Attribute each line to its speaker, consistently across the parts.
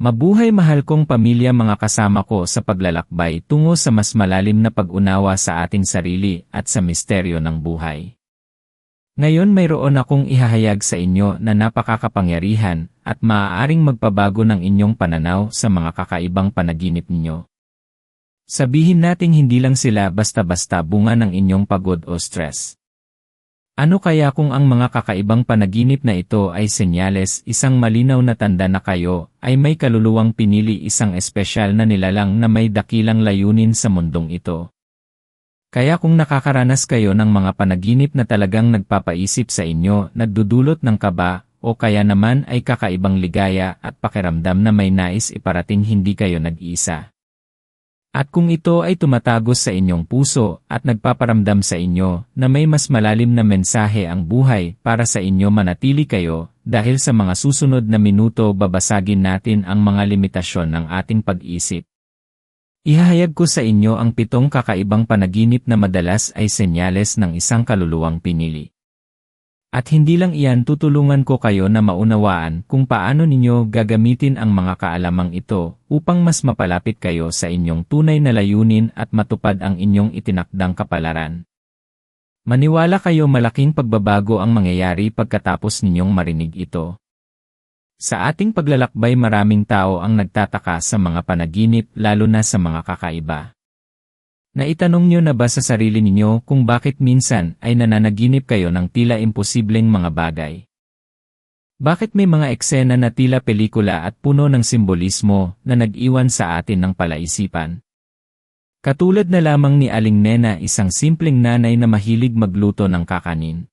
Speaker 1: Mabuhay mahal kong pamilya mga kasama ko sa paglalakbay tungo sa mas malalim na pag-unawa sa ating sarili at sa misteryo ng buhay. Ngayon mayroon akong ihahayag sa inyo na napakakapangyarihan at maaaring magpabago ng inyong pananaw sa mga kakaibang panaginip ninyo. Sabihin nating hindi lang sila basta-basta bunga ng inyong pagod o stress. Ano kaya kung ang mga kakaibang panaginip na ito ay senyales isang malinaw na tanda na kayo ay may kaluluwang pinili isang espesyal na nilalang na may dakilang layunin sa mundong ito? Kaya kung nakakaranas kayo ng mga panaginip na talagang nagpapaisip sa inyo, nagdudulot ng kaba, o kaya naman ay kakaibang ligaya at pakiramdam na may nais iparating hindi kayo nag-iisa. At kung ito ay tumatagos sa inyong puso at nagpaparamdam sa inyo na may mas malalim na mensahe ang buhay para sa inyo manatili kayo, dahil sa mga susunod na minuto babasagin natin ang mga limitasyon ng ating pag-isip. Ihahayag ko sa inyo ang pitong kakaibang panaginip na madalas ay senyales ng isang kaluluwang pinili. At hindi lang iyan tutulungan ko kayo na maunawaan kung paano ninyo gagamitin ang mga kaalamang ito upang mas mapalapit kayo sa inyong tunay na layunin at matupad ang inyong itinakdang kapalaran. Maniwala kayo malaking pagbabago ang mangyayari pagkatapos ninyong marinig ito. Sa ating paglalakbay maraming tao ang nagtataka sa mga panaginip lalo na sa mga kakaiba. Naitanong nyo na ba sa sarili ninyo kung bakit minsan ay nananaginip kayo ng tila imposibleng mga bagay? Bakit may mga eksena na tila pelikula at puno ng simbolismo na nag-iwan sa atin ng palaisipan? Katulad na lamang ni Aling Nena isang simpleng nanay na mahilig magluto ng kakanin.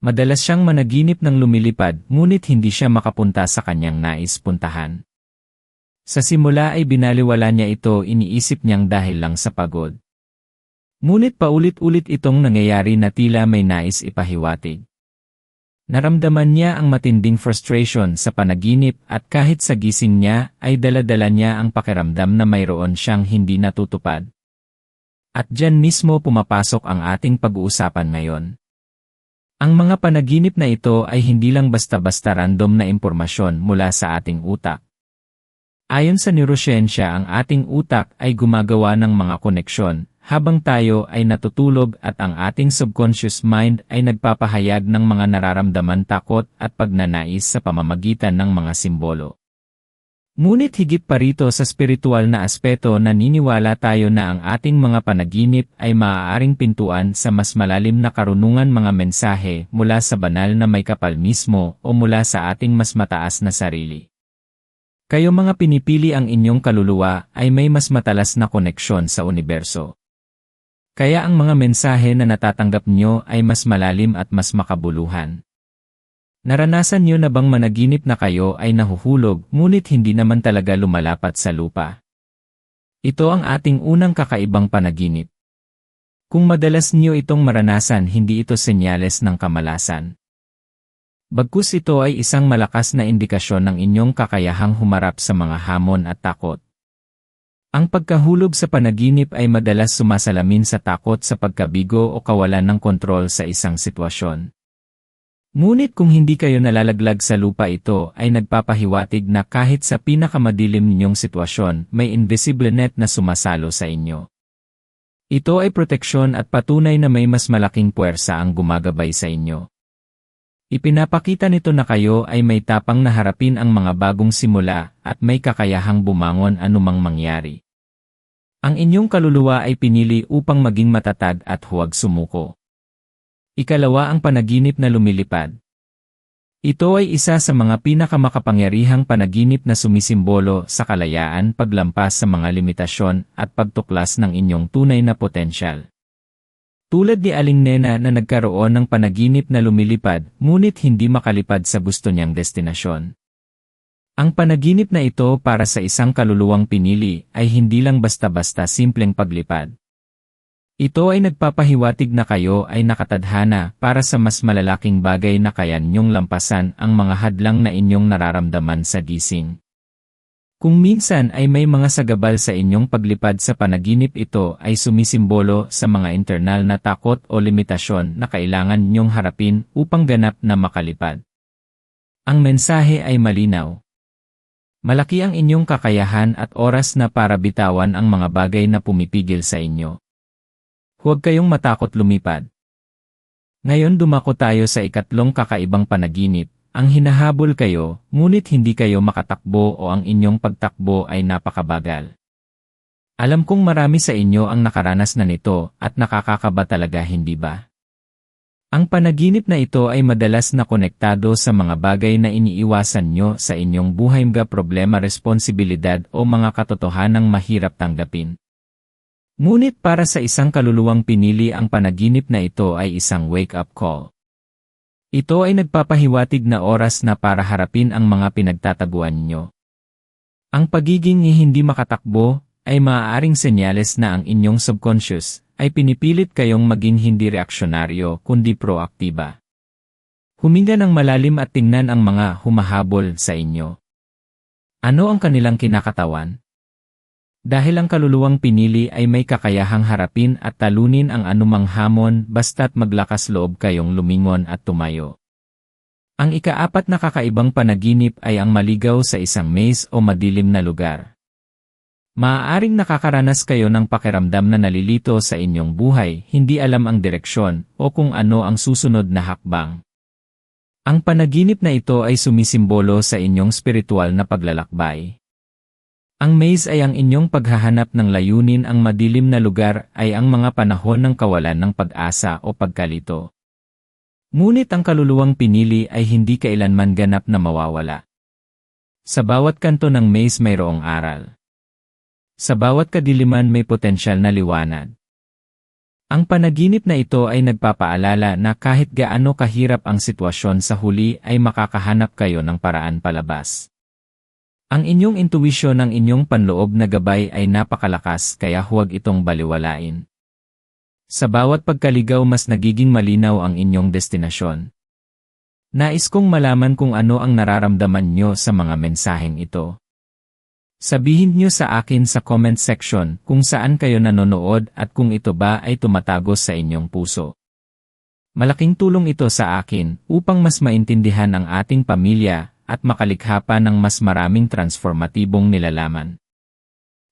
Speaker 1: Madalas siyang managinip ng lumilipad ngunit hindi siya makapunta sa kanyang nais puntahan. Sa simula ay binaliwala niya ito iniisip niyang dahil lang sa pagod. Ngunit paulit-ulit itong nangyayari na tila may nais ipahiwatig. Naramdaman niya ang matinding frustration sa panaginip at kahit sa gising niya ay daladala niya ang pakiramdam na mayroon siyang hindi natutupad. At dyan mismo pumapasok ang ating pag-uusapan ngayon. Ang mga panaginip na ito ay hindi lang basta-basta random na impormasyon mula sa ating utak. Ayon sa neurosiyensya ang ating utak ay gumagawa ng mga koneksyon, habang tayo ay natutulog at ang ating subconscious mind ay nagpapahayag ng mga nararamdaman takot at pagnanais sa pamamagitan ng mga simbolo. Ngunit higit pa rito sa spiritual na aspeto naniniwala tayo na ang ating mga panaginip ay maaaring pintuan sa mas malalim na karunungan mga mensahe mula sa banal na may kapal mismo o mula sa ating mas mataas na sarili. Kayo mga pinipili ang inyong kaluluwa ay may mas matalas na koneksyon sa universo. Kaya ang mga mensahe na natatanggap nyo ay mas malalim at mas makabuluhan. Naranasan nyo na bang managinip na kayo ay nahuhulog ngunit hindi naman talaga lumalapat sa lupa? Ito ang ating unang kakaibang panaginip. Kung madalas nyo itong maranasan hindi ito senyales ng kamalasan. Bagkus ito ay isang malakas na indikasyon ng inyong kakayahang humarap sa mga hamon at takot. Ang pagkahulog sa panaginip ay madalas sumasalamin sa takot sa pagkabigo o kawalan ng kontrol sa isang sitwasyon. Ngunit kung hindi kayo nalalaglag sa lupa ito ay nagpapahiwatig na kahit sa pinakamadilim ninyong sitwasyon may invisible net na sumasalo sa inyo. Ito ay proteksyon at patunay na may mas malaking puwersa ang gumagabay sa inyo. Ipinapakita nito na kayo ay may tapang na harapin ang mga bagong simula at may kakayahang bumangon anumang mangyari. Ang inyong kaluluwa ay pinili upang maging matatag at huwag sumuko. Ikalawa ang panaginip na lumilipad. Ito ay isa sa mga pinakamakapangyarihang panaginip na sumisimbolo sa kalayaan paglampas sa mga limitasyon at pagtuklas ng inyong tunay na potensyal. Tulad ni Aling Nena na nagkaroon ng panaginip na lumilipad, ngunit hindi makalipad sa gusto niyang destinasyon. Ang panaginip na ito para sa isang kaluluwang pinili ay hindi lang basta-basta simpleng paglipad. Ito ay nagpapahiwatig na kayo ay nakatadhana para sa mas malalaking bagay na kaya ninyong lampasan ang mga hadlang na inyong nararamdaman sa gising. Kung minsan ay may mga sagabal sa inyong paglipad sa panaginip ito ay sumisimbolo sa mga internal na takot o limitasyon na kailangan ninyong harapin upang ganap na makalipad. Ang mensahe ay malinaw. Malaki ang inyong kakayahan at oras na para bitawan ang mga bagay na pumipigil sa inyo. Huwag kayong matakot lumipad. Ngayon dumako tayo sa ikatlong kakaibang panaginip. Ang hinahabol kayo, ngunit hindi kayo makatakbo o ang inyong pagtakbo ay napakabagal. Alam kong marami sa inyo ang nakaranas na nito at nakakakaba talaga hindi ba? Ang panaginip na ito ay madalas na konektado sa mga bagay na iniiwasan nyo sa inyong buhay mga problema responsibilidad o mga katotohanang mahirap tanggapin. Ngunit para sa isang kaluluwang pinili ang panaginip na ito ay isang wake-up call. Ito ay nagpapahiwatig na oras na para harapin ang mga pinagtataguan nyo. Ang pagiging hindi makatakbo ay maaaring senyales na ang inyong subconscious ay pinipilit kayong maging hindi reaksyonaryo kundi proaktiba. Huminga ng malalim at tingnan ang mga humahabol sa inyo. Ano ang kanilang kinakatawan? Dahil ang kaluluwang pinili ay may kakayahang harapin at talunin ang anumang hamon basta't maglakas loob kayong lumingon at tumayo. Ang ikaapat na kakaibang panaginip ay ang maligaw sa isang maze o madilim na lugar. Maaaring nakakaranas kayo ng pakiramdam na nalilito sa inyong buhay, hindi alam ang direksyon o kung ano ang susunod na hakbang. Ang panaginip na ito ay sumisimbolo sa inyong spiritual na paglalakbay. Ang maze ay ang inyong paghahanap ng layunin ang madilim na lugar ay ang mga panahon ng kawalan ng pag-asa o pagkalito. Ngunit ang kaluluwang pinili ay hindi kailanman ganap na mawawala. Sa bawat kanto ng maze mayroong aral. Sa bawat kadiliman may potensyal na liwanag. Ang panaginip na ito ay nagpapaalala na kahit gaano kahirap ang sitwasyon sa huli ay makakahanap kayo ng paraan palabas. Ang inyong intuwisyon ng inyong panloob na gabay ay napakalakas kaya huwag itong baliwalain. Sa bawat pagkaligaw mas nagiging malinaw ang inyong destinasyon. Nais kong malaman kung ano ang nararamdaman nyo sa mga mensaheng ito. Sabihin nyo sa akin sa comment section kung saan kayo nanonood at kung ito ba ay tumatagos sa inyong puso. Malaking tulong ito sa akin upang mas maintindihan ang ating pamilya at makalikha pa ng mas maraming transformatibong nilalaman.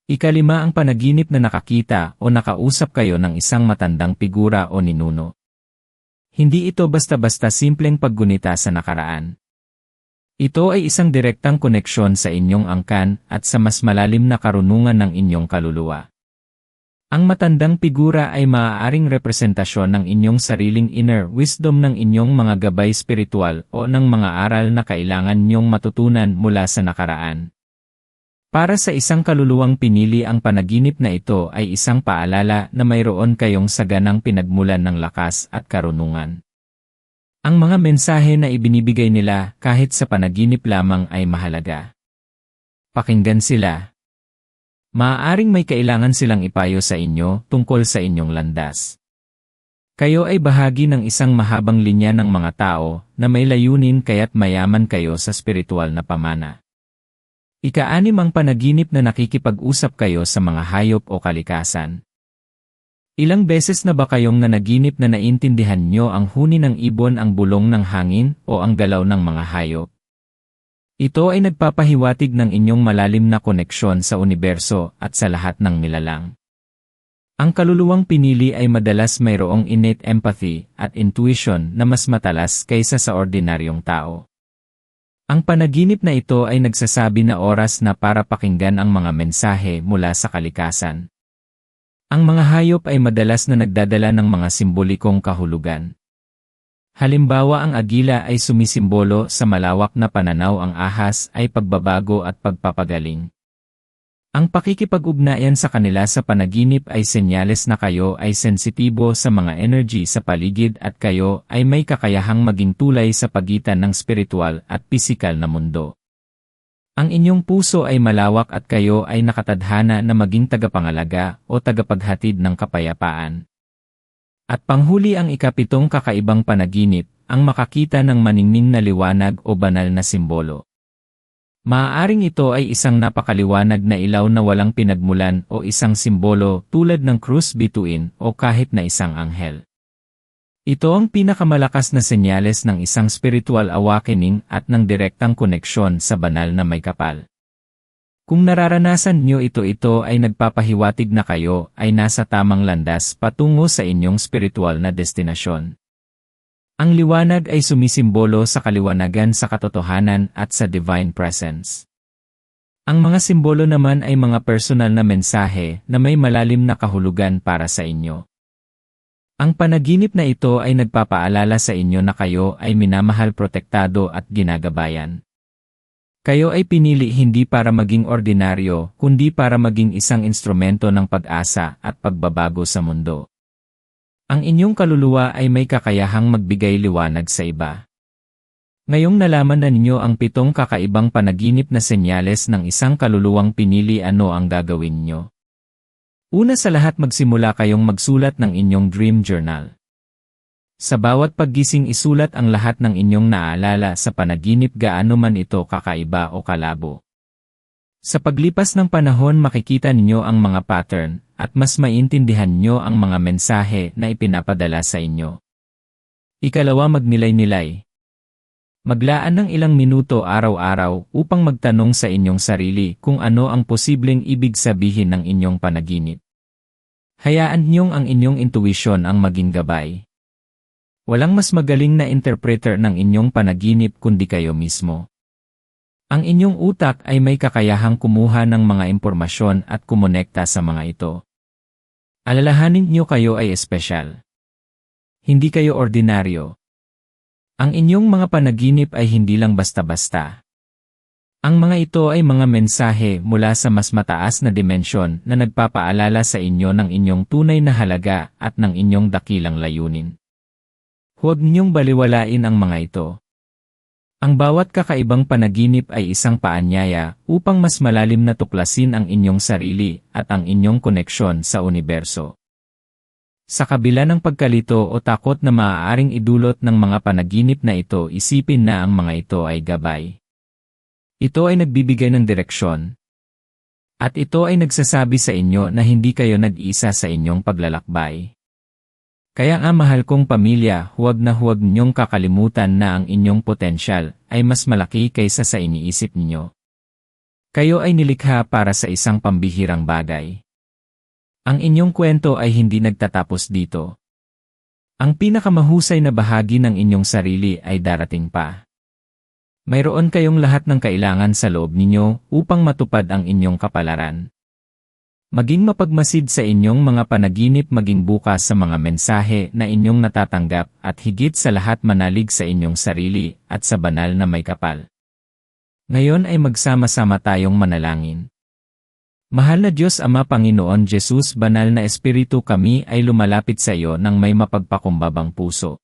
Speaker 1: Ikalima ang panaginip na nakakita o nakausap kayo ng isang matandang figura o ninuno. Hindi ito basta-basta simpleng paggunita sa nakaraan. Ito ay isang direktang koneksyon sa inyong angkan at sa mas malalim na karunungan ng inyong kaluluwa. Ang matandang figura ay maaaring representasyon ng inyong sariling inner wisdom ng inyong mga gabay spiritual o ng mga aral na kailangan niyong matutunan mula sa nakaraan. Para sa isang kaluluwang pinili ang panaginip na ito ay isang paalala na mayroon kayong saganang pinagmulan ng lakas at karunungan. Ang mga mensahe na ibinibigay nila kahit sa panaginip lamang ay mahalaga. Pakinggan sila, Maaaring may kailangan silang ipayo sa inyo tungkol sa inyong landas. Kayo ay bahagi ng isang mahabang linya ng mga tao na may layunin kaya't mayaman kayo sa spiritual na pamana. Ikaanim ang panaginip na nakikipag-usap kayo sa mga hayop o kalikasan. Ilang beses na ba kayong nanaginip na naintindihan nyo ang huni ng ibon ang bulong ng hangin o ang galaw ng mga hayop? Ito ay nagpapahiwatig ng inyong malalim na koneksyon sa universo at sa lahat ng nilalang. Ang kaluluwang pinili ay madalas mayroong innate empathy at intuition na mas matalas kaysa sa ordinaryong tao. Ang panaginip na ito ay nagsasabi na oras na para pakinggan ang mga mensahe mula sa kalikasan. Ang mga hayop ay madalas na nagdadala ng mga simbolikong kahulugan. Halimbawa ang agila ay sumisimbolo sa malawak na pananaw ang ahas ay pagbabago at pagpapagaling. Ang pakikipag-ugnayan sa kanila sa panaginip ay senyales na kayo ay sensitibo sa mga energy sa paligid at kayo ay may kakayahang maging tulay sa pagitan ng spiritual at pisikal na mundo. Ang inyong puso ay malawak at kayo ay nakatadhana na maging tagapangalaga o tagapaghatid ng kapayapaan. At panghuli ang ikapitong kakaibang panaginip, ang makakita ng maningning na liwanag o banal na simbolo. Maaaring ito ay isang napakaliwanag na ilaw na walang pinagmulan o isang simbolo tulad ng krus bituin o kahit na isang anghel. Ito ang pinakamalakas na senyales ng isang spiritual awakening at ng direktang koneksyon sa banal na may kapal. Kung nararanasan nyo ito-ito ay nagpapahiwatig na kayo ay nasa tamang landas patungo sa inyong spiritual na destinasyon. Ang liwanag ay sumisimbolo sa kaliwanagan sa katotohanan at sa divine presence. Ang mga simbolo naman ay mga personal na mensahe na may malalim na kahulugan para sa inyo. Ang panaginip na ito ay nagpapaalala sa inyo na kayo ay minamahal protektado at ginagabayan. Kayo ay pinili hindi para maging ordinaryo, kundi para maging isang instrumento ng pag-asa at pagbabago sa mundo. Ang inyong kaluluwa ay may kakayahang magbigay liwanag sa iba. Ngayong nalaman na ninyo ang pitong kakaibang panaginip na senyales ng isang kaluluwang pinili ano ang gagawin nyo. Una sa lahat magsimula kayong magsulat ng inyong dream journal. Sa bawat paggising isulat ang lahat ng inyong naalala sa panaginip gaano man ito kakaiba o kalabo. Sa paglipas ng panahon makikita ninyo ang mga pattern at mas maintindihan nyo ang mga mensahe na ipinapadala sa inyo. Ikalawa magnilay-nilay. Maglaan ng ilang minuto araw-araw upang magtanong sa inyong sarili kung ano ang posibleng ibig sabihin ng inyong panaginip. Hayaan niyong ang inyong intuition ang maging gabay. Walang mas magaling na interpreter ng inyong panaginip kundi kayo mismo. Ang inyong utak ay may kakayahang kumuha ng mga impormasyon at kumonekta sa mga ito. Alalahanin niyo kayo ay espesyal. Hindi kayo ordinaryo. Ang inyong mga panaginip ay hindi lang basta-basta. Ang mga ito ay mga mensahe mula sa mas mataas na dimensyon na nagpapaalala sa inyo ng inyong tunay na halaga at ng inyong dakilang layunin. Huwag niyong baliwalain ang mga ito. Ang bawat kakaibang panaginip ay isang paanyaya upang mas malalim na tuklasin ang inyong sarili at ang inyong koneksyon sa universo. Sa kabila ng pagkalito o takot na maaaring idulot ng mga panaginip na ito isipin na ang mga ito ay gabay. Ito ay nagbibigay ng direksyon. At ito ay nagsasabi sa inyo na hindi kayo nag-isa sa inyong paglalakbay. Kaya nga mahal kong pamilya, huwag na huwag ninyong kakalimutan na ang inyong potensyal ay mas malaki kaysa sa iniisip ninyo. Kayo ay nilikha para sa isang pambihirang bagay. Ang inyong kwento ay hindi nagtatapos dito. Ang pinakamahusay na bahagi ng inyong sarili ay darating pa. Mayroon kayong lahat ng kailangan sa loob ninyo upang matupad ang inyong kapalaran. Maging mapagmasid sa inyong mga panaginip maging bukas sa mga mensahe na inyong natatanggap at higit sa lahat manalig sa inyong sarili at sa banal na may kapal. Ngayon ay magsama-sama tayong manalangin. Mahal na Diyos Ama Panginoon Jesus Banal na Espiritu kami ay lumalapit sa iyo ng may mapagpakumbabang puso.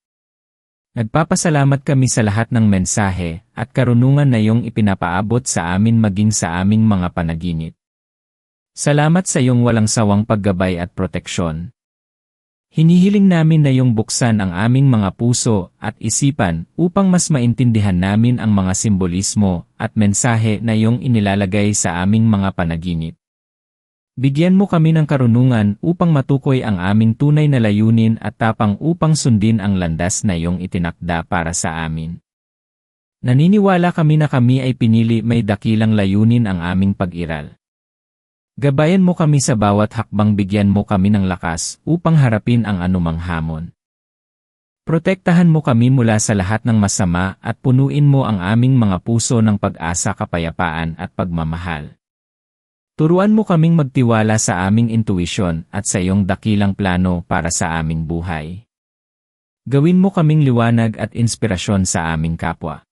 Speaker 1: Nagpapasalamat kami sa lahat ng mensahe at karunungan na iyong ipinapaabot sa amin maging sa aming mga panaginip. Salamat sa iyong walang sawang paggabay at proteksyon. Hinihiling namin na iyong buksan ang aming mga puso at isipan upang mas maintindihan namin ang mga simbolismo at mensahe na iyong inilalagay sa aming mga panaginip. Bigyan mo kami ng karunungan upang matukoy ang aming tunay na layunin at tapang upang sundin ang landas na iyong itinakda para sa amin. Naniniwala kami na kami ay pinili may dakilang layunin ang aming pag-iral. Gabayan mo kami sa bawat hakbang bigyan mo kami ng lakas upang harapin ang anumang hamon. Protektahan mo kami mula sa lahat ng masama at punuin mo ang aming mga puso ng pag-asa kapayapaan at pagmamahal. Turuan mo kaming magtiwala sa aming intuisyon at sa iyong dakilang plano para sa aming buhay. Gawin mo kaming liwanag at inspirasyon sa aming kapwa.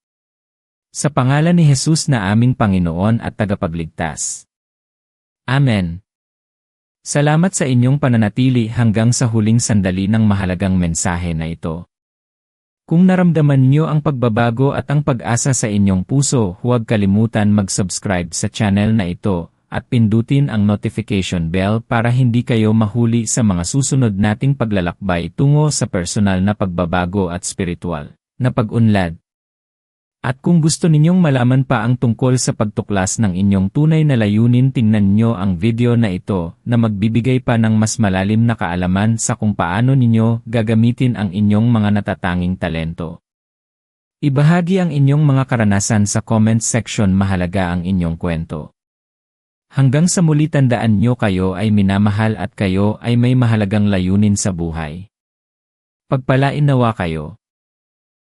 Speaker 1: Sa pangalan ni Jesus na aming Panginoon at Tagapagligtas. Amen. Salamat sa inyong pananatili hanggang sa huling sandali ng mahalagang mensahe na ito. Kung naramdaman niyo ang pagbabago at ang pag-asa sa inyong puso, huwag kalimutan mag-subscribe sa channel na ito at pindutin ang notification bell para hindi kayo mahuli sa mga susunod nating paglalakbay tungo sa personal na pagbabago at spiritual na pag-unlad. At kung gusto ninyong malaman pa ang tungkol sa pagtuklas ng inyong tunay na layunin tingnan nyo ang video na ito na magbibigay pa ng mas malalim na kaalaman sa kung paano ninyo gagamitin ang inyong mga natatanging talento. Ibahagi ang inyong mga karanasan sa comment section mahalaga ang inyong kwento. Hanggang sa muli tandaan nyo kayo ay minamahal at kayo ay may mahalagang layunin sa buhay. Pagpalain nawa kayo.